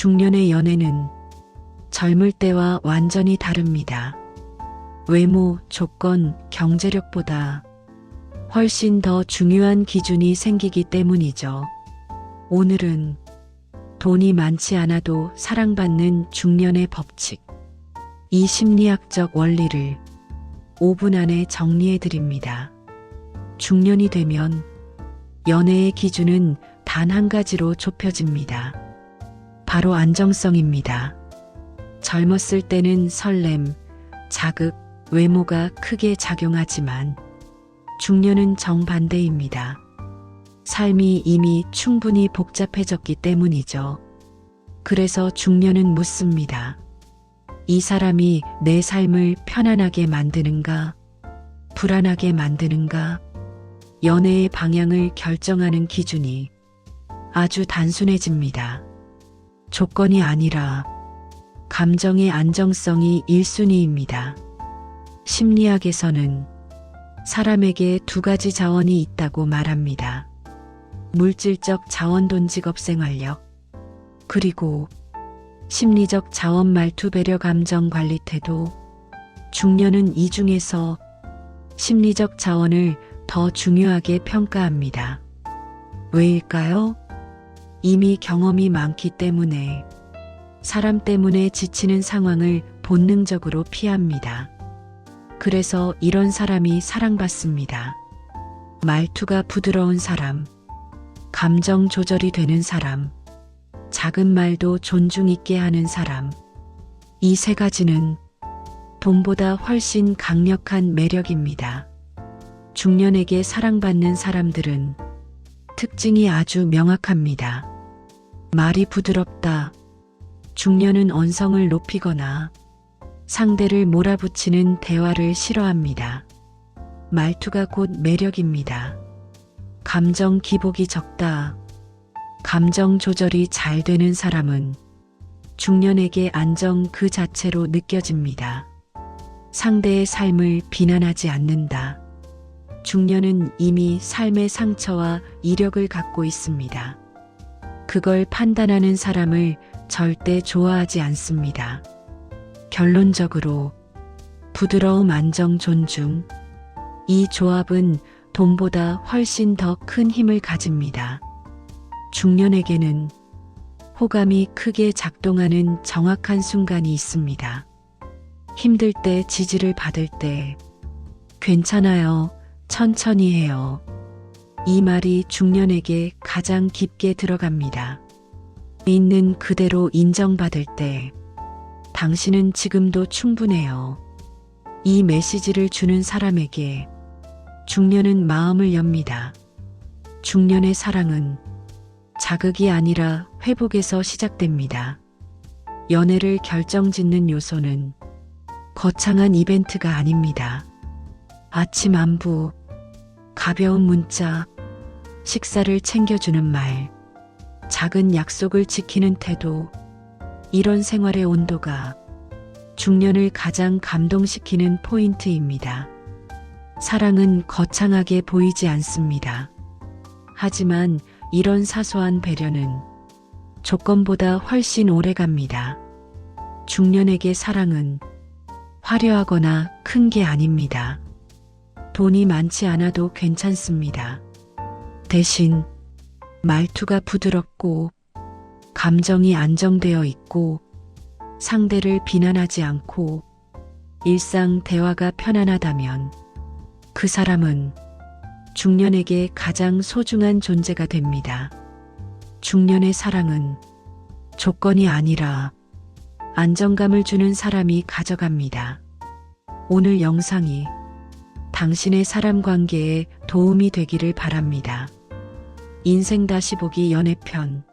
중년의 연애는 젊을 때와 완전히 다릅니다. 외모, 조건, 경제력보다 훨씬 더 중요한 기준이 생기기 때문이죠. 오늘은 돈이 많지 않아도 사랑받는 중년의 법칙, 이 심리학적 원리를 5분 안에 정리해 드립니다. 중년이 되면 연애의 기준은 단 한 가지로 좁혀집니다. 바로 안정성입니다. 젊었을 때는 설렘, 자극, 외모가 크게 작용하지만 중년은 정반대입니다. 삶이 이미 충분히 복잡해졌기 때문이죠. 그래서 중년은 묻습니다. 이 사람이 내 삶을 편안하게 만드는가? 불안하게 만드는가? 연애의 방향을 결정하는 기준이 아주 단순해집니다. 조건이 아니라 감정의 안정성이 1순위입니다. 심리학에서는 사람에게 두 가지 자원이 있다고 말합니다. 물질적 자원 돈 직업 생활력, 그리고 심리적 자원 말투 배려 감정 관리 태도, 중년은 이 중에서 심리적 자원을 더 중요하게 평가합니다. 왜일까요? 이미 경험이 많기 때문에 사람 때문에 지치는 상황을 본능적으로 피합니다. 그래서 이런 사람이 사랑받습니다. 말투가 부드러운 사람, 감정 조절이 되는 사람, 작은 말도 존중 있게 하는 사람. 이 세 가지는 돈보다 훨씬 강력한 매력입니다. 중년에게 사랑받는 사람들은 특징이 아주 명확합니다. 말이 부드럽다. 중년은 언성을 높이거나 상대를 몰아붙이는 대화를 싫어합니다. 말투가 곧 매력입니다. 감정 기복이 적다. 감정 조절이 잘 되는 사람은 중년에게 안정 그 자체로 느껴집니다. 상대의 삶을 비난하지 않는다. 중년은 이미 삶의 상처와 이력을 갖고 있습니다. 그걸 판단하는 사람을 절대 좋아하지 않습니다. 결론적으로 부드러움, 안정, 존중. 이 조합은 돈보다 훨씬 더 큰 힘을 가집니다. 중년에게는 호감이 크게 작동하는 정확한 순간이 있습니다. 힘들 때 지지를 받을 때 괜찮아요. 천천히 해요. 이 말이 중년에게 가장 깊게 들어갑니다. 있는 그대로 인정받을 때 당신은 지금도 충분해요. 이 메시지를 주는 사람에게 중년은 마음을 엽니다. 중년의 사랑은 자극이 아니라 회복에서 시작됩니다. 연애를 결정짓는 요소는 거창한 이벤트가 아닙니다. 아침 안부, 가벼운 문자, 식사를 챙겨주는 말, 작은 약속을 지키는 태도, 이런 생활의 온도가 중년을 가장 감동시키는 포인트입니다. 사랑은 거창하게 보이지 않습니다. 하지만 이런 사소한 배려는 조건보다 훨씬 오래 갑니다. 중년에게 사랑은 화려하거나 큰 게 아닙니다. 돈이 많지 않아도 괜찮습니다. 대신 말투가 부드럽고 감정이 안정되어 있고 상대를 비난하지 않고 일상 대화가 편안하다면 그 사람은 중년에게 가장 소중한 존재가 됩니다. 중년의 사랑은 조건이 아니라 안정감을 주는 사람이 가져갑니다. 오늘 영상이 당신의 사람 관계에 도움이 되기를 바랍니다. 인생 다시 보기 연애편